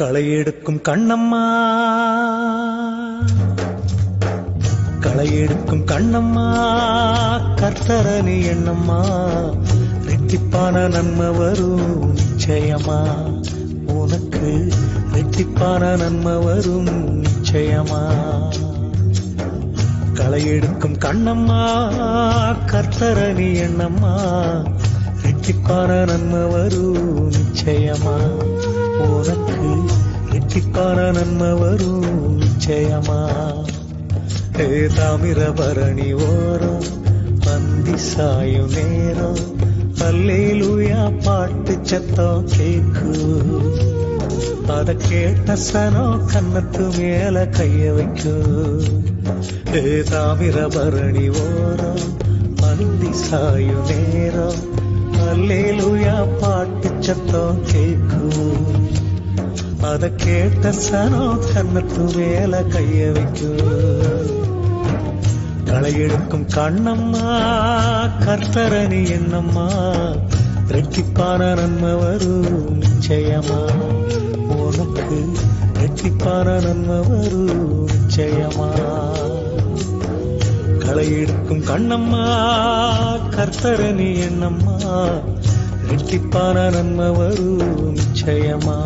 களை எடுக்கும் கண்ணம்மா. களை எடுக்கும் கண்ணம்மா. கர்த்தரணி எண்ணம்மா ரெட்டிப்பான நன்மை வரும் நிச்சயமா. உனக்கு ரெட்டிப்பான நன்மை வரும் நிச்சயமா. களை எடுக்கும் கண்ணம்மா. கர்த்தரணி எண்ணம்மா ரெட்டிப்பான நன்மை வரும் நிச்சயமா. ரெட்டிப்பான நன்மை வரும் நிச்சயமா? ஏ தாமிரபரணி ஓரம் பந்தி சாயும் நேரம் அல்லேலூயா பாட்டு சத்தம் கேக்கு. அத கேட்ட சனோ கண்ணத்து மேல கைய வைக்கும் ஏ தாமிரபரணி ஓரம் பந்தி சாயும் நேரம் அல்லேலூயா பாட்டு சத்தம் கேக்கும் அத கேட்ட சனோ கண்ணத்து மேல கைய வைக்கும் களை எடுக்கும் கண்ணம்மா கர்த்தரணி என்னம்மா? ரெட்டிப்பான நன்மை வரும் நிச்சயமா? உனக்கு ரெட்டிப்பான நன்மை வரும் நிச்சயமா? களை எடுக்கும் கண்ணம்மா கர்த்தரணி என்னம்மா? ரெட்டிப்பான நன்மை வரும் நிச்சயமா?